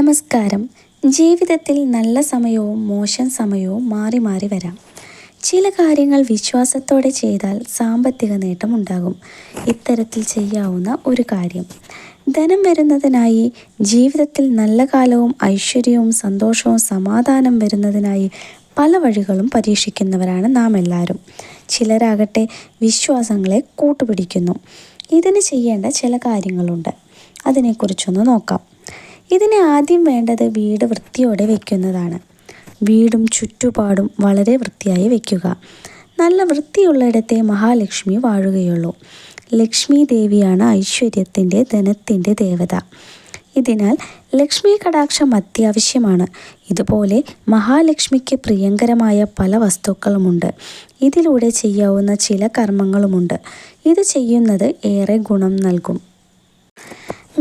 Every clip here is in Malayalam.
നമസ്കാരം. ജീവിതത്തിൽ നല്ല സമയവും മോശം സമയവും മാറി മാറി വരാം. ചില കാര്യങ്ങൾ വിശ്വാസത്തോടെ ചെയ്താൽ സാമ്പത്തിക നേട്ടം ഉണ്ടാകും. ഇത്തരത്തിൽ ചെയ്യാവുന്ന ഒരു കാര്യം. ധനം വരുന്നതിനായി ജീവിതത്തിൽ നല്ല കാലവും ഐശ്വര്യവും സന്തോഷവും സമാധാനം വരുന്നതിനായി പല വഴികളും പരീക്ഷിക്കുന്നവരാണ് നാം എല്ലാവരും. ചിലരാകട്ടെ വിശ്വാസങ്ങളെ കൂട്ടുപിടിക്കുന്നു. ഇതിന് ചെയ്യേണ്ട ചില കാര്യങ്ങളുണ്ട്. അതിനെക്കുറിച്ചൊന്ന് നോക്കാം. ഇതിന് ആദ്യം വേണ്ടത് വീട് വൃത്തിയോടെ വയ്ക്കുന്നതാണ് വീടും ചുറ്റുപാടും വളരെ വൃത്തിയായി വയ്ക്കുക നല്ല വൃത്തിയുള്ളിടത്തെ മഹാലക്ഷ്മി വാഴുകയുള്ളൂ. ലക്ഷ്മി ദേവിയാണ് ഐശ്വര്യത്തിന്റെ ധനത്തിന്റെ ദേവത. ഇതിനാൽ ലക്ഷ്മി കടാക്ഷം അത്യാവശ്യമാണ്. ഇതുപോലെ മഹാലക്ഷ്മിക്ക് പ്രിയങ്കരമായ പല വസ്തുക്കളുമുണ്ട്. ഇതിലൂടെ ചെയ്യാവുന്ന ചില കർമ്മങ്ങളുമുണ്ട്. ഇത് ചെയ്യുന്നത് ഏറെ ഗുണം നൽകും.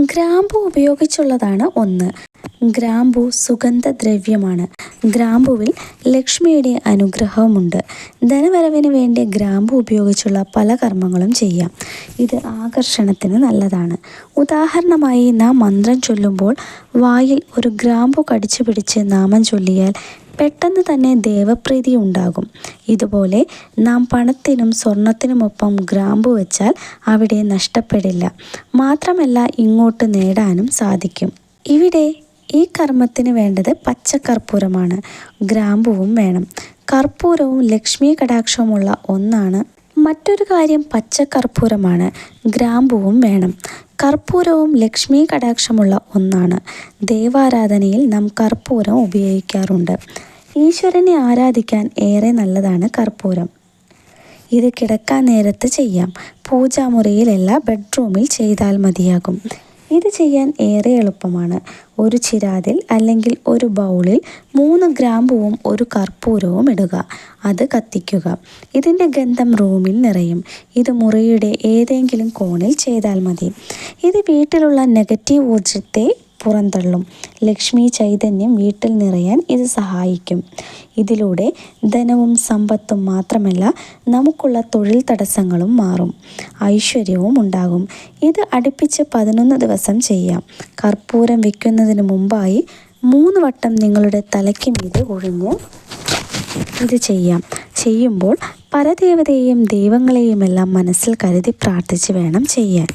ഗ്രാമ്പു ഉപയോഗിച്ചുള്ളതാണ് ഒന്ന്. ഗ്രാമ്പു സുഗന്ധദ്രവ്യമാണ്. ഗ്രാമ്പുവിൽ ലക്ഷ്മിയുടെ അനുഗ്രഹവുമുണ്ട്. ധനവരവിന് വേണ്ടി ഗ്രാമ്പു ഉപയോഗിച്ചുള്ള പല കർമ്മങ്ങളും ചെയ്യാം. ഇത് ആകർഷണത്തിന് നല്ലതാണ്. ഉദാഹരണമായി നാം മന്ത്രം ചൊല്ലുമ്പോൾ വായിൽ ഒരു ഗ്രാമ്പു കടിച്ചു പിടിച്ച് നാമം ചൊല്ലിയാൽ പെട്ടെന്ന് തന്നെ ദേവപ്രീതി ഉണ്ടാകും. ഇതുപോലെ നാം പണത്തിനും സ്വർണത്തിനുമൊപ്പം ഗ്രാമ്പു വെച്ചാൽ അവിടെ നഷ്ടപ്പെടില്ല. മാത്രമല്ല ഇങ്ങോട്ട് നേടാനും സാധിക്കും. ഇവിടെ ഈ കർമ്മത്തിന് വേണ്ടത് പച്ചക്കർപ്പൂരമാണ് ഗ്രാമ്പുവും വേണം. കർപ്പൂരവും ലക്ഷ്മി കടാക്ഷവുമുള്ള ഒന്നാണ്. മറ്റൊരു കാര്യം പച്ചക്കർപ്പൂരമാണ് ഗ്രാമ്പുവും വേണം. കർപ്പൂരവും ലക്ഷ്മി കടാക്ഷമുള്ള ഒന്നാണ്. ദേവാരാധനയിൽ നാം കർപ്പൂരം ഉപയോഗിക്കാറുണ്ട്. ഈശ്വരനെ ആരാധിക്കാൻ ഏറെ നല്ലതാണ് കർപ്പൂരം. ഇത് കിടക്കാൻ നേരത്ത് ചെയ്യാം. പൂജാമുറിയിലല്ല ബെഡ്റൂമിൽ ചെയ്താൽ മതിയാകും. ഇത് ചെയ്യാൻ ഏറെ എളുപ്പമാണ്. ഒരു ചിരാതിൽ അല്ലെങ്കിൽ ഒരു ബൗളിൽ മൂന്ന് ഗ്രാമ്പുവും ഒരു കർപ്പൂരവും ഇടുക. അത് കത്തിക്കുക. ഇതിന്റെ ഗന്ധം റൂമിൽ നിറയും. ഇത് മുറിയുടെ ഏതെങ്കിലും കോണിൽ ചെയ്താൽ മതി. ഇത് വീട്ടിലുള്ള നെഗറ്റീവ് ഊർജത്തെ പുറന്തള്ളും. ലക്ഷ്മി ചൈതന്യം വീട്ടിൽ നിറയാൻ ഇത് സഹായിക്കും. ഇതിലൂടെ ധനവും സമ്പത്തും മാത്രമല്ല നമുക്കുള്ള തൊഴിൽ തടസ്സങ്ങളും മാറും. ഐശ്വര്യവും ഉണ്ടാകും. ഇത് അടുപ്പിച്ച് പതിനൊന്ന് ദിവസം ചെയ്യാം. കർപ്പൂരം വെക്കുന്നതിന് മുമ്പായി മൂന്ന് വട്ടം നിങ്ങളുടെ തലയ്ക്ക് മീതെ ഒഴിഞ്ഞ് ഇത് ചെയ്യാം. ചെയ്യുമ്പോൾ പരദേവതയെയും ദൈവങ്ങളെയുമെല്ലാം മനസ്സിൽ കരുതി പ്രാർത്ഥിച്ച് വേണം ചെയ്യാൻ.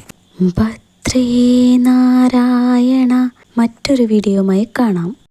ഭദ്രേ നാരായണ മറ്റൊരു വീഡിയോയുമായി കാണാം.